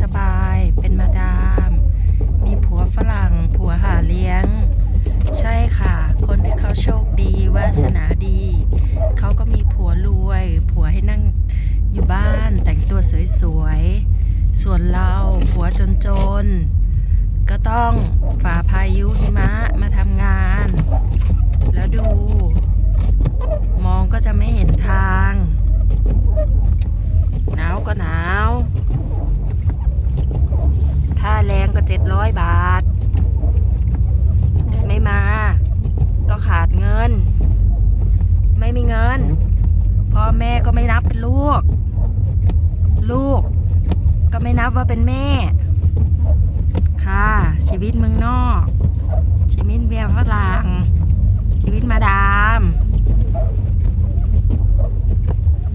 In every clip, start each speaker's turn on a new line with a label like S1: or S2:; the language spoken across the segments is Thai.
S1: สบาย เป็นมาดาม มีผัวฝรั่ง ผัวหาเลี้ยง ใช่ค่ะ คนที่เขาโชคดี วาสนาดี เขาก็มีผัวรวย ผัวให้นั่งอยู่บ้านแต่งตัวสวยๆ ส่วนเราผัวจนๆ ก็ต้องฝ่าพายุหิมะมาทำงาน แล้วดู มองก็จะไม่เห็นทาง หนาวก็หนาว ค่าแร้อยบาท ไม่มา ก็ขาดเงิน ไม่มีเงิน พ่อแม่ก็ไม่นับเป็นลูก ลูก ก็ไม่นับว่าเป็นแม่ ค่ะ ชีวิตเมืองนอก ชีวิตเบียร์ฝรั่งชีวิตมาดาม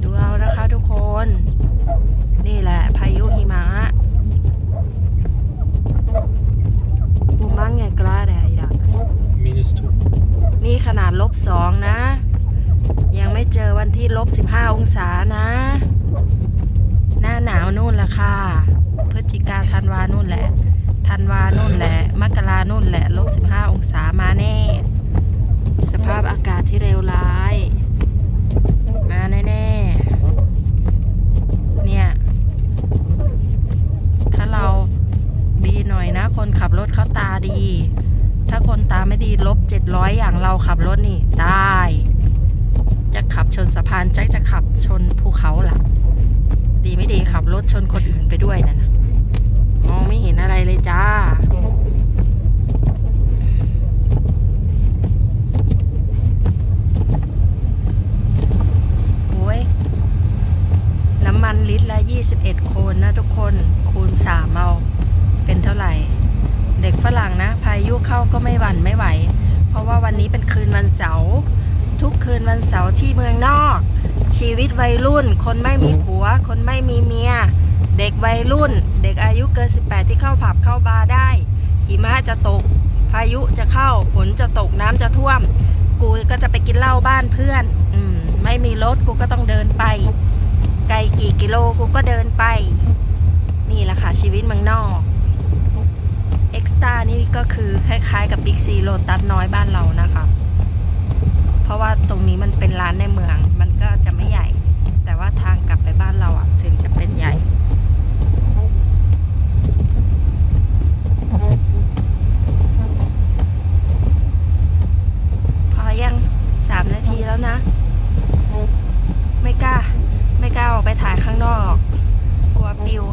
S1: ดูเอานะคะทุกคน นี่แหละพายุหิมะบูมังไงกล้าแดดอะ
S2: Minus 2.
S1: นี่ขนาดลบสองนะ ยังไม่เจอวันที่ลบสิบห้าองศานะ หน้าหนาวนู่นแหละค่ะ พฤศจิกาธันวานู่นแหละ ธันวานู่นแหละ มกรานู่นแหละลบสิบห้าองศามาแน่ สภาพอากาศที่เลวร้าย มาแน่ๆ เนี่ย ถ้าเราดีหน่อยนะ คนขับรถเขาตาดี คนตาไม่ดีลบเจ็ดร้อยอย่างเราขับรถนี่ได้ จะขับชนสะพานใจจะขับชนภูเขาล่ะ ดีไม่ดีขับรถชนคนอื่นไปด้วยนะนะมองไม่เห็นอะไรเลยจ้าโอ้ยน้ำมันลิตรละ 21 โคนนะทุกคน คูณ3เอาเป็นเท่าไหร่ เด็กฝรั่งนะ พายุเข้าก็ไม่หวั่นไม่ไหว เพราะว่าวันนี้เป็นคืนวันเสาร์ทุกคืนวันเสาร์ที่เมืองนอก ชีวิตวัยรุ่น คนไม่มีผัว คนไม่มีเมีย เด็กวัยรุ่น เด็กอายุเกิน 18 ที่เข้าผับเข้าบาร์ได้หิมะจะตก พายุจะเข้าฝนจะตกน้ำจะท่วม กูก็จะไปกินเหล้าบ้านเพื่อนอืมไม่มีรถกูก็ต้องเดินไป ไกลกี่กิโลกูก็เดินไป นี่แหละค่ะชีวิตเมืองนอก ตานี่ก็คือคล้ายๆกับบิ๊กซีโลตัสน้อยบ้านเรานะคะ เพราะว่าตรงนี้มันเป็นร้านในเมือง มันก็จะไม่ใหญ่ แต่ว่าทางกลับไปบ้านเราอะ ถึงจะเป็นใหญ่ พอยังสามนาทีแล้วนะ ไม่กล้า ไม่กล้าออกไปถ่ายข้างนอกหรอกกลัวปิว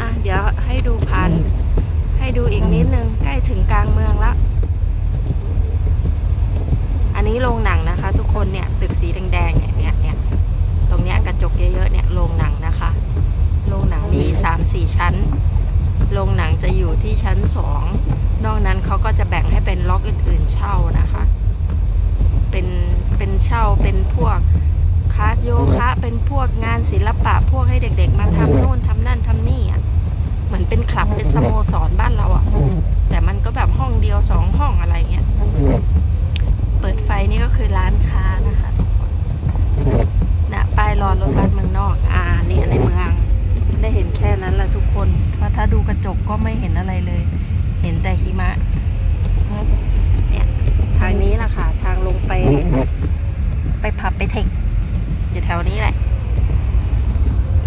S1: อะ เดี๋ยวให้ดูพัน ให้ ดูอีกนิดนึง ใกล้ถึงกลางเมืองแล้ว อันนี้โรงหนังนะคะ ทุกคนเนี่ยตึกสีแดงๆเนี่ยเนี่ยเนี่ยตรงเนี้ยกระจกเยอะๆเนี่ยโรงหนังนะคะ โรงหนังมีสามสี่ชั้น โรงหนังจะอยู่ที่ชั้นสองนอกนั้นเขาก็จะแบ่งให้เป็นล็อกอื่น ๆเช่านะคะ เป็นเป็นเช่าเป็นพวกคลาสโยคะ เป็นพวกงานศิลปะพวกให้เด็ก ๆ มาทำ สองห้องอะไรเงี้ย เปิดไฟนี่ก็คือร้านค้านะคะทุกคนนะป้ายรอรถบัสเมืองนอก อ่าเนี่ยในเมือง ได้เห็นแค่นั้นแหละทุกคนเพราะถ้าดูกระจกก็ไม่เห็นอะไรเลย เห็นแต่หิมะเนี่ยทางนี้แหละค่ะ ทางลงไป ไปผับไปเทคอยู่แถวนี้แหละ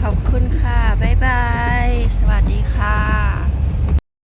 S1: ขอบคุณค่ะ บ๊ายบาย สวัสดีค่ะ